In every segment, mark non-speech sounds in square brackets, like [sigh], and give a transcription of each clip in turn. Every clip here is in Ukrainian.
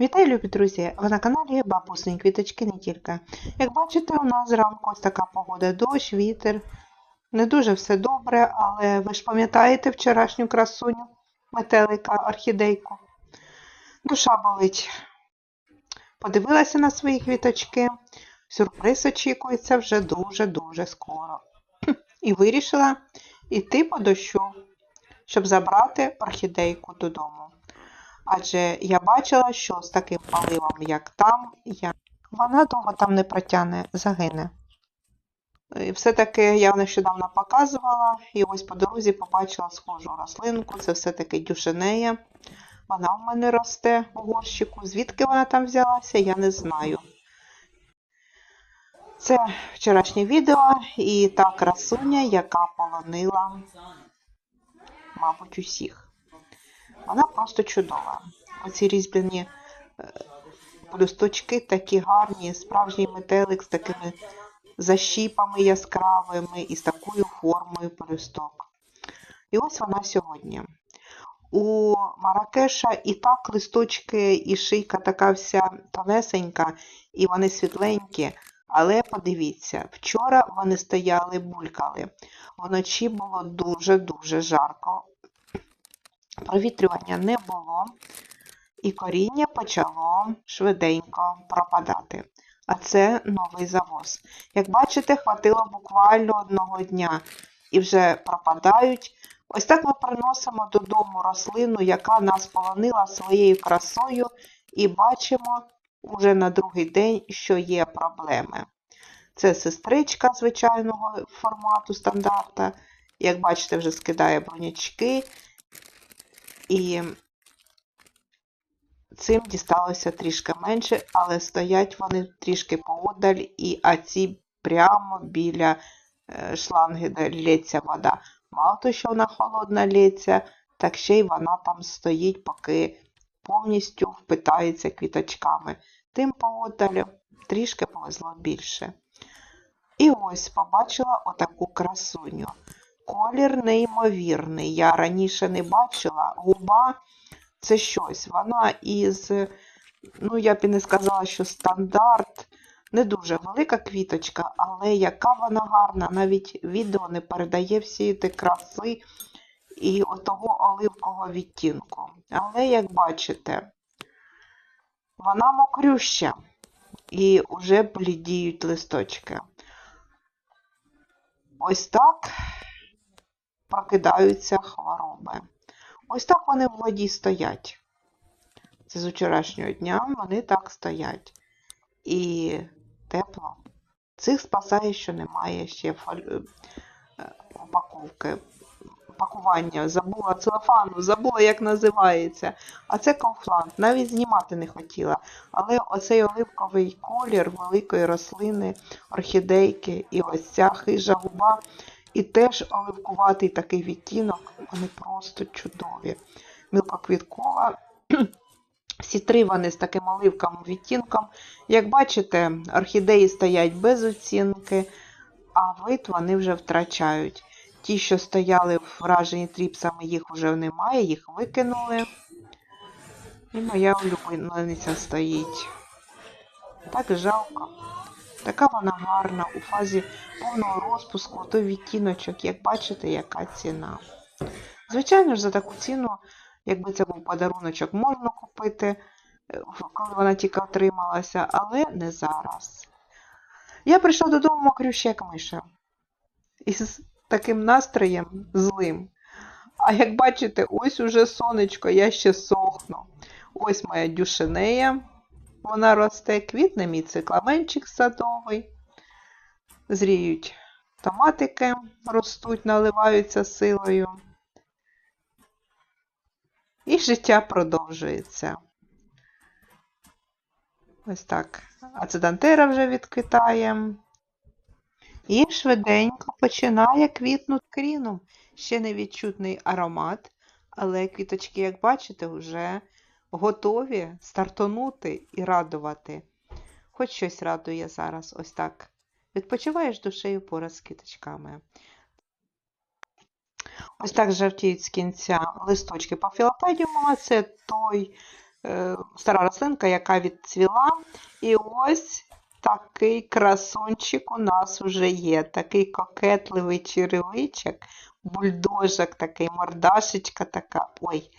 Вітаю, любі друзі! Ви на каналі Бабусині Квіточки не тільки. Як бачите, у нас зранку ось така погода, дощ, вітер. Не дуже все добре, але ви ж пам'ятаєте вчорашню красуню метелика, орхідейку. Душа болить. Подивилася на свої квіточки. Сюрприз очікується вже дуже-дуже скоро. І вирішила йти по дощу, щоб забрати орхідейку додому. Адже я бачила, що з таким паливом, як там, я... вона довго там не протягне, загине. І Все-таки я нещодавно показувала, і ось по дорозі побачила схожу рослинку, це все-таки дюшенея. Вона в мене росте у горщику. Звідки вона там взялася, я не знаю. Це вчорашнє відео і та красуня, яка полонила, мабуть, усіх. Вона просто чудова. Оці різьблені плюсточки такі гарні, справжній метелик з такими защіпами яскравими і з такою формою плюсток. І ось вона сьогодні. У Маракеша і так листочки, і шийка така вся тонесенька, і вони світленькі. Але подивіться, вчора вони стояли, булькали. Вночі було дуже-дуже жарко. Провітрювання не було, і коріння почало швиденько пропадати. А це новий завоз. Як бачите, хватило буквально одного дня і вже пропадають. Ось так ми приносимо додому рослину, яка нас полонила своєю красою, і бачимо уже на другий день, що є проблеми. Це сестричка звичайного формату стандарта. Як бачите, вже скидає бронячки. І цим дісталося трішки менше, але стоять вони трішки поодаль, і а ці прямо біля е, шланги, де лється вода. Мало того, що вона холодна лється, так ще й вона там стоїть, поки повністю впитається квіточками. Тим поодаль трішки повезло більше. І ось побачила отаку красуню. Колір неймовірний. Я раніше не бачила. Губа це щось. Вона із, ну, я б і не сказала, що стандарт. Не дуже велика квіточка, але яка вона гарна, навіть відео не передає всі ті краси і отого оливкового відтінку. Але, як бачите, вона мокрюща і вже блідіють листочки. Ось так прокидаються хвороби. Ось так вони в воді стоять. Це з вчорашнього дня вони так стоять. І тепло. Цих спасає, що немає ще е, упаковки. Пакування, забула целофану, забула, як називається. А це Kaufland. Навіть знімати не хотіла. Але оцей оливковий колір великої рослини, орхідейки і ось ця хижа губа і теж оливкуватий такий відтінок, вони просто чудові. Мілкоквіткова. [clears throat] Всі три вони з таким оливковим відтінком. Як бачите, орхідеї стоять без оцінки, а вид вони вже втрачають. Ті, що стояли вражені тріпсами, їх вже немає, їх викинули. І моя улюблениця стоїть. Так жалко. Така вона гарна у фазі повного розпуску, той відтіночок, як бачите, яка ціна. Звичайно ж, за таку ціну, якби це був подаруночок, можна купити, е, коли вона тільки отрималася, але не зараз. Я прийшла додому мокрюща, як миша. Із таким настроєм злим. А як бачите, ось уже сонечко, я ще сохну. Ось моя дюшенея. Вона росте, квітне мій цикламенчик садовий. Зріють томатики, ростуть, наливаються силою. І життя продовжується. Ось так. Ацидантера вже відквітає. І швиденько починає квітнути кріном. Ще не відчутний аромат, але квіточки, як бачите, вже готові стартонути і радувати. Хоч щось радує зараз, ось так. Відпочиваєш душею поряд з квіточками. Ось так жовтіють з кінця листочки по філопедіуму, це той е, стара рослинка, яка відцвіла. І ось такий красунчик у нас уже є. Такий кокетливий черевичок, бульдожик такий, мордашечка така. Ой,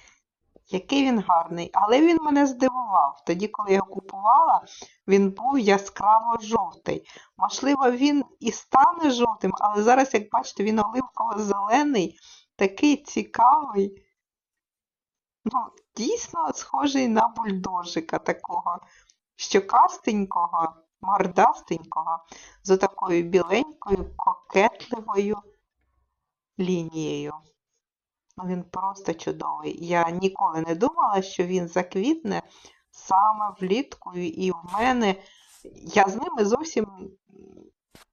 який він гарний. Але він мене здивував. Тоді, коли я його купувала, він був яскраво жовтий. Можливо, він і стане жовтим, але зараз, як бачите, він оливково-зелений, такий цікавий. Ну, дійсно схожий на бульдожика такого щокастенького, мордастенького, з такою біленькою, кокетливою лінією. Він просто чудовий. Я ніколи не думала, що він заквітне саме влітку, і в мене я з ними зовсім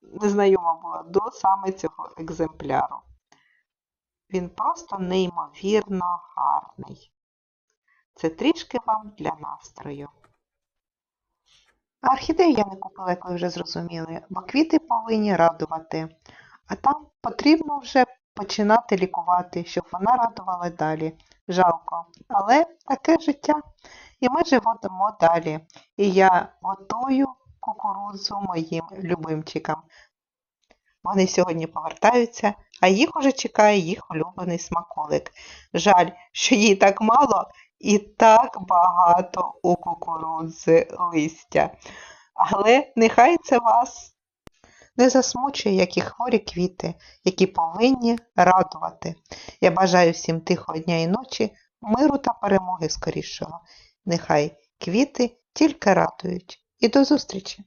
не знайома була до саме цього екземпляру. Він просто неймовірно гарний. Це трішки вам для настрою. Орхідею я не купила, як ви вже зрозуміли, бо квіти повинні радувати. А там потрібно вже починати лікувати, щоб вона радувала далі. Жалко. Але таке життя. І ми живемо далі. І я готую кукурудзу моїм любимчикам. Вони сьогодні повертаються, а їх уже чекає їх улюблений смаколик. Жаль, що їй так мало і так багато у кукурудзи листя. Але нехай це вас не засмучує, як і хворі квіти, які повинні радувати. Я бажаю всім тихого дня і ночі, миру та перемоги скорішого. Нехай квіти тільки радують. І до зустрічі!